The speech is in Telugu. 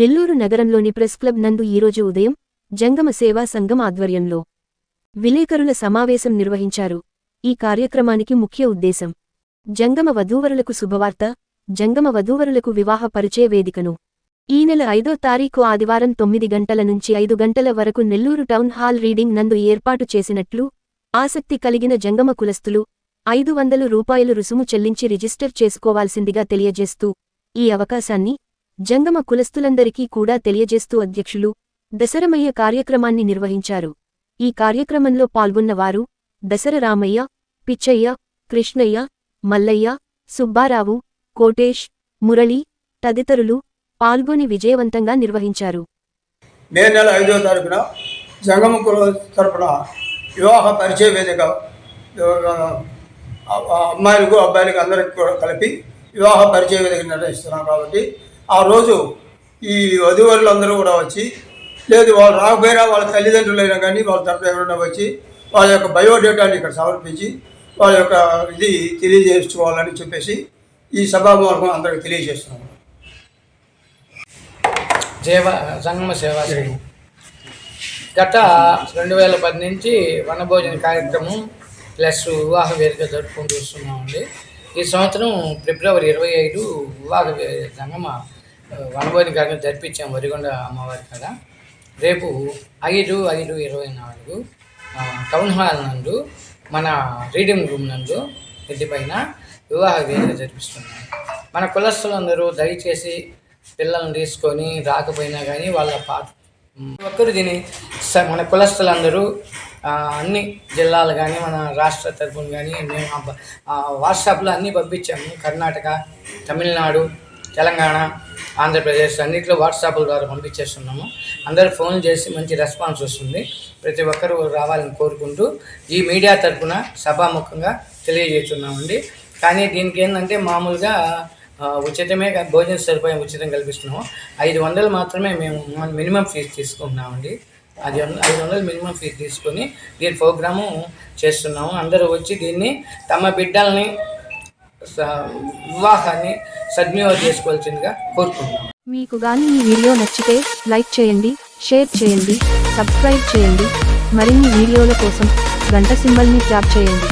నెల్లూరు నగరంలోని ప్రెస్ క్లబ్ నందు ఈరోజు ఉదయం జంగమ సేవా సంఘం ఆధ్వర్యంలో విలేకరుల సమావేశం నిర్వహించారు. ఈ కార్యక్రమానికి ముఖ్య ఉద్దేశం జంగమ వధూవరులకు శుభవార్త జంగమ వధూవరులకు వివాహ పరిచయ వేదికను. ఈ నెల ఐదో తారీఖు ఆదివారం తొమ్మిది గంటల నుంచి ఐదు గంటల వరకు నెల్లూరు టౌన్ హాల్ రీడింగ్ నందు ఏర్పాటు చేసినట్లు ఆసక్తి కలిగిన జంగమ కులస్తులు ఐదు వందలు రూపాయలు రుసుము చెల్లించి రిజిస్టర్ చేసుకోవాల్సిందిగా తెలియజేస్తూ ఈ అవకాశాన్ని జంగమ కులస్తులందరికీ కూడా తెలియజేస్తూ అధ్యక్షులు దశరమయ్య కార్యక్రమాన్ని నిర్వహించారు. ఈ కార్యక్రమంలో పాల్గొన్నవారు దశరరామయ్య పిచ్చయ్య కృష్ణయ్య మల్లయ్య సుబ్బారావు కోటేష్ మురళి తదితరులు పాల్గొని విజయవంతంగా నిర్వహించారు. మే నెల ఐదో తారీఖున జంగమ కుల తరపున వివాహ పరిచయ వేదిక అమ్మాయిలకు అబ్బాయిలకు అందరికి కూడా కలిపి వివాహ పరిచయ వేదిక నిర్వహిస్తున్నాం కాబట్టి ఆ రోజు ఈ వధువరులందరూ కూడా వచ్చి లేదు వాళ్ళు రాకపోయినా వాళ్ళ తల్లిదండ్రులు అయినా కానీ వాళ్ళ తరఫున ఎవరైనా వచ్చి వాళ్ళ యొక్క బయోడేటాని ఇక్కడ సమర్పించి వాళ్ళ యొక్క ఇది తెలియజేసుకోవాలని చెప్పేసి ఈ సభామూలకం అందరికి తెలియజేస్తున్నాము. సేవ సంగమ సేవా గత రెండు వేల పది నుంచి వనభోజన కార్యక్రమం ప్లస్ వివాహ వేదిక జరుపుకుంటూ వస్తున్నామండి. ఈ సంవత్సరం ఫిబ్రవరి ఇరవై ఐదు వివాహ వే- సంగమ వనభోజన కార్యక్రమం జరిపించాం వరిగొండ అమ్మవారి కాడ. రేపు ఐదు ఐదు ఇరవై నాలుగు టౌన్ హాల్ నందు మన రీడింగ్ రూమ్ నందు ఇంటిపైన పైన వివాహ వేదిక జరిపిస్తున్నాం. మన కులస్తులందరూ దయచేసి పిల్లల్ని తీసుకొని రాకపోయినా కానీ వాళ్ళ పా ఒక్కరు దీని స- మన కులస్తులందరూ అన్ని జిల్లాలు కానీ మన రాష్ట్ర తరఫున కానీ మేము వాట్సాప్లో అన్నీ పంపించాము. కర్ణాటక తమిళనాడు తెలంగాణ ఆంధ్రప్రదేశ్ అన్నింటిలో వాట్సాప్ల ద్వారా పంపించేస్తున్నాము. అందరూ ఫోన్ చేసి మంచి రెస్పాన్స్ వస్తుంది. ప్రతి ఒక్కరూ రావాలని కోరుకుంటూ ఈ మీడియా తరపున సభాముఖంగా తెలియజేస్తున్నామండి. కానీ దీనికి ఏంటంటే మామూలుగా ఉచితమే భోజన సదుపాయం ఉచితం కల్పిస్తున్నాము. ఐదు వందలు మాత్రమే మేము మినిమం ఫీజు తీసుకుంటున్నామండి. అది ఐదు వందలు మినిమం ఫీజు తీసుకొని దీని ప్రోగ్రాము చేస్తున్నాము. అందరూ వచ్చి దీన్ని తమ బిడ్డల్ని వివాహాన్ని సద్వినియోగం చేసుకోవాల్సిందిగా కోరుకుంటున్నాము మీకు గాని ఈ వీడియో నచ్చితే లైక్ చేయండి షేర్ చేయండి సబ్స్క్రైబ్ చేయండి. మరిన్ని వీడియోల కోసం గంట సింబల్ని ట్యాప్ చేయండి.